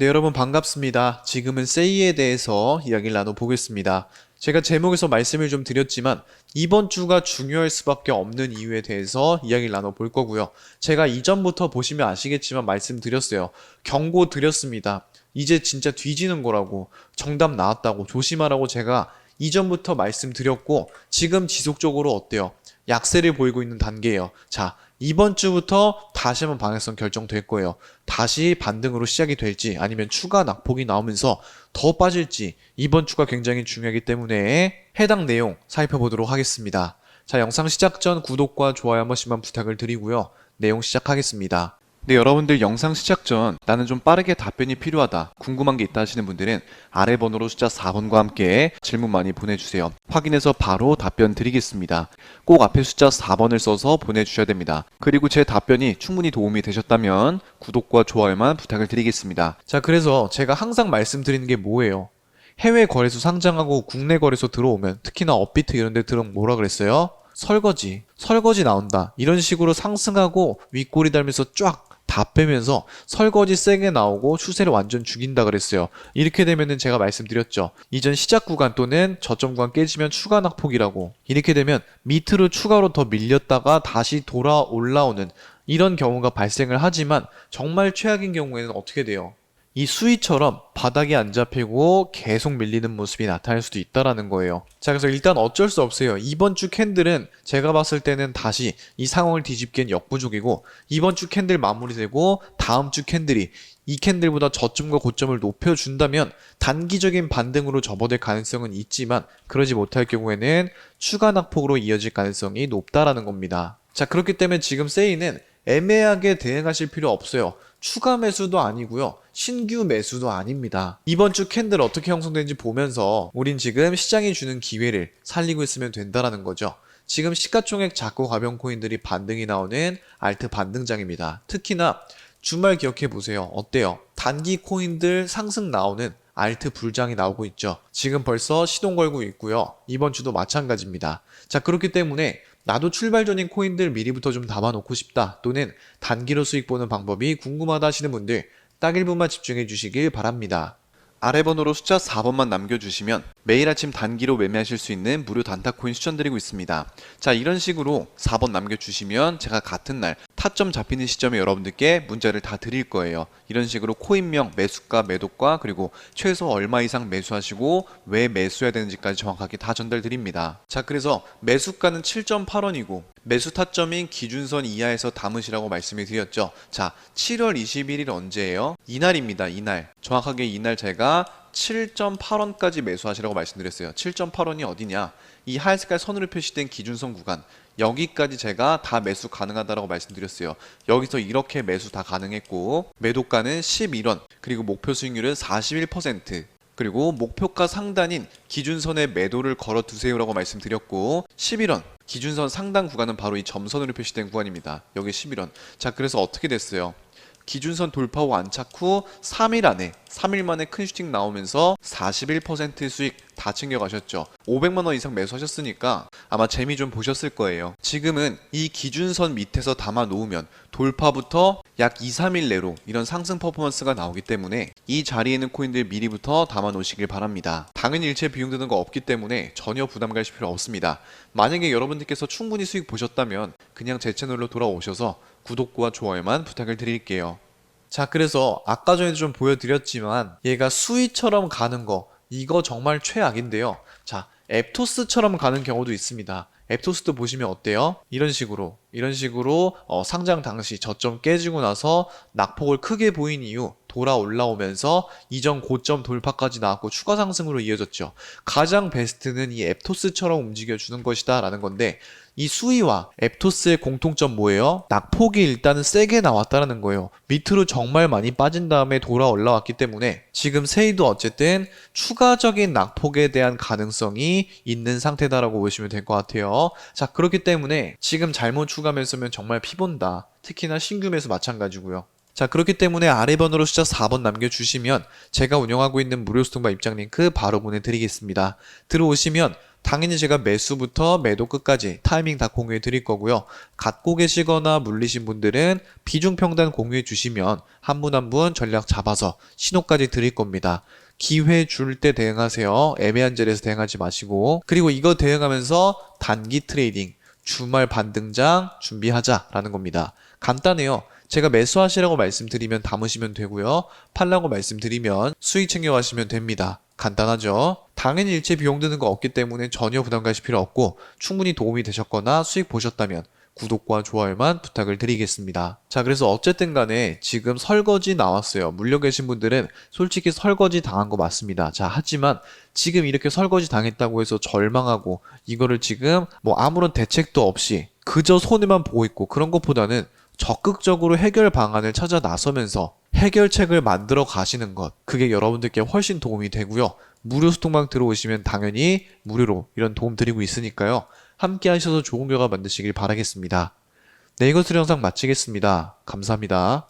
네, 여러분 반갑습니다. 지금은 세이에 대해서 이야기를 나눠보겠습니다. 제가 제목에서 말씀을 좀 드렸지만 이번 주가 중요할 수밖에 없는 이유에 대해서 이야기를 나눠볼 거고요. 제가 이전부터 보시면 아시겠지만 말씀드렸어요. 경고 드렸습니다. 이제 진짜 뒤지는 거라고 정답 나왔다고 조심하라고 제가 이전부터 말씀드렸고 지금 지속적으로 어때요? 약세를 보이고 있는 단계예요. 자, 이번 주부터 다시 한번 방향성 결정될 거예요. 다시 반등으로 시작이 될지 아니면 추가 낙폭이 나오면서 더 빠질지 이번 주가 굉장히 중요하기 때문에 해당 내용 살펴보도록 하겠습니다. 자, 영상 시작 전 구독과 좋아요 한 번씩만 부탁을 드리고요. 내용 시작하겠습니다. 네, 여러분들 영상 시작 전 나는 좀 빠르게 답변이 필요하다. 궁금한 게 있다 하시는 분들은 아래 번호로 숫자 4번과 함께 질문 많이 보내주세요. 확인해서 바로 답변 드리겠습니다. 꼭 앞에 숫자 4번을 써서 보내주셔야 됩니다. 그리고 제 답변이 충분히 도움이 되셨다면 구독과 좋아요만 부탁을 드리겠습니다. 자, 그래서 제가 항상 말씀드리는 게 뭐예요? 해외 거래소 상장하고 국내 거래소 들어오면 특히나 업비트 이런 데 들어오면 뭐라 그랬어요? 설거지, 설거지 나온다. 이런 식으로 상승하고 윗꼬리 달면서 쫙 다 빼면서 설거지 세게 나오고 추세를 완전 죽인다 그랬어요. 이렇게 되면은 제가 말씀드렸죠. 이전 시작 구간 또는 저점 구간 깨지면 추가 낙폭이라고. 이렇게 되면 밑으로 추가로 더 밀렸다가 다시 돌아 올라오는 이런 경우가 발생을 하지만 정말 최악인 경우에는 어떻게 돼요? 이 수위처럼 바닥이 안 잡히고 계속 밀리는 모습이 나타날 수도 있다라는 거예요. 자, 그래서 일단 어쩔 수 없어요. 이번 주 캔들은 제가 봤을 때는 다시 이 상황을 뒤집기엔 역부족이고 이번 주 캔들 마무리되고 다음 주 캔들이 이 캔들보다 저점과 고점을 높여준다면 단기적인 반등으로 접어들 가능성은 있지만 그러지 못할 경우에는 추가 낙폭으로 이어질 가능성이 높다라는 겁니다. 자, 그렇기 때문에 지금 세이는 애매하게 대응하실 필요 없어요. 추가 매수도 아니고요. 신규 매수도 아닙니다. 이번 주 캔들 어떻게 형성되는지 보면서 우린 지금 시장이 주는 기회를 살리고 있으면 된다라는 거죠. 지금 시가총액 작고 가벼운 코인들이 반등이 나오는 알트 반등장입니다. 특히나 주말 기억해 보세요. 어때요? 단기 코인들 상승 나오는 알트 불장이 나오고 있죠. 지금 벌써 시동 걸고 있고요. 이번 주도 마찬가지입니다. 자, 그렇기 때문에 나도 출발 전인 코인들 미리부터 좀 담아놓고 싶다 또는 단기로 수익 보는 방법이 궁금하다 하시는 분들 딱 1분만 집중해 주시길 바랍니다. 아래 번호로 숫자 4번만 남겨주시면 매일 아침 단기로 매매하실 수 있는 무료 단타 코인 추천드리고 있습니다. 자, 이런 식으로 4번 남겨주시면 제가 같은 날 타점 잡히는 시점에 여러분들께 문자를 다 드릴 거예요. 이런 식으로 코인명, 매수가, 매도가, 그리고 최소 얼마 이상 매수하시고 왜 매수해야 되는지까지 정확하게 다 전달드립니다. 자, 그래서 매수가는 7.8원이고 매수 타점인 기준선 이하에서 담으시라고 말씀을 드렸죠. 자, 7월 21일 언제예요? 이날입니다. 이날. 정확하게 이날 제가 7.8원까지 매수하시라고 말씀드렸어요. 7.8원이 어디냐? 이 하얀색깔 선으로 표시된 기준선 구간. 여기까지 제가 다 매수 가능하다라고 말씀드렸어요. 여기서 이렇게 매수 다 가능했고 매도가는 11원 그리고 목표 수익률은 41% 그리고 목표가 상단인 기준선에 매도를 걸어 두세요라고 말씀드렸고 11원 기준선 상단 구간은 바로 이 점선으로 표시된 구간입니다. 여기 11원. 자, 그래서 어떻게 됐어요? 기준선 돌파 후 안착 후 3일 안에 3일 만에 큰 슈팅 나오면서 41% 수익 다 챙겨가셨죠. 500만 원 이상 매수하셨으니까 아마 재미 좀 보셨을 거예요. 지금은 이 기준선 밑에서 담아 놓으면 돌파부터 약 2, 3일 내로 이런 상승 퍼포먼스가 나오기 때문에 이 자리에 있는 코인들 미리부터 담아 놓으시길 바랍니다. 당연히 일체 비용 드는 거 없기 때문에 전혀 부담 가실 필요 없습니다. 만약에 여러분들께서 충분히 수익 보셨다면 그냥 제 채널로 돌아오셔서 구독과 좋아요만 부탁을 드릴게요. 자, 그래서 아까 전에도 좀 보여드렸지만 얘가 수위처럼 가는 거 이거 정말 최악인데요. 자, 앱토스처럼 가는 경우도 있습니다. 앱토스도 보시면 어때요? 이런 식으로 이런 식으로 어, 상장 당시 저점 깨지고 나서 낙폭을 크게 보인 이후 돌아 올라오면서 이전 고점 돌파까지 나왔고 추가 상승으로 이어졌죠. 가장 베스트는 이 앱토스처럼 움직여 주는 것이다 라는 건데 이 수위와 앱토스의 공통점 뭐예요? 낙폭이 일단은 세게 나왔다는 거예요. 밑으로 정말 많이 빠진 다음에 돌아 올라왔기 때문에 지금 세이도 어쨌든 추가적인 낙폭에 대한 가능성이 있는 상태다라고 보시면 될 것 같아요. 자, 그렇기 때문에 지금 잘못 추 가매수면 정말 피본다. 특히나 신규 매수 마찬가지고요. 자, 그렇기 때문에 아래 번호로 숫자 4번 남겨주시면 제가 운영하고 있는 무료 스통바 입장 링크 바로 보내드리겠습니다. 들어오시면 당연히 제가 매수부터 매도 끝까지 타이밍 다 공유해 드릴 거고요. 갖고 계시거나 물리신 분들은 비중 평단 공유해 주시면 한 분 한 분 전략 잡아서 신호까지 드릴 겁니다. 기회 줄 때 대응하세요. 애매한 자리에서 대응하지 마시고. 그리고 이거 대응하면서 단기 트레이딩, 주말 반등장 준비하자라는 겁니다. 간단해요. 제가 매수하시라고 말씀드리면 담으시면 되고요. 팔라고 말씀드리면 수익 챙겨가시면 됩니다. 간단하죠? 당연히 일체 비용 드는 거 없기 때문에 전혀 부담 가실 필요 없고 충분히 도움이 되셨거나 수익 보셨다면 구독과 좋아요만 부탁을 드리겠습니다. 자, 그래서 어쨌든 간에 지금 설거지 나왔어요. 물려 계신 분들은 솔직히 설거지 당한 거 맞습니다. 자, 하지만 지금 이렇게 설거지 당했다고 해서 절망하고 이거를 지금 뭐 아무런 대책도 없이 그저 손해만 보고 있고 그런 것보다는 적극적으로 해결 방안을 찾아 나서면서 해결책을 만들어 가시는 것. 그게 여러분들께 훨씬 도움이 되고요. 무료 소통방 들어오시면 당연히 무료로 이런 도움 드리고 있으니까요. 함께 하셔서 좋은 결과 만드시길 바라겠습니다. 네, 이것으로 영상 마치겠습니다. 감사합니다.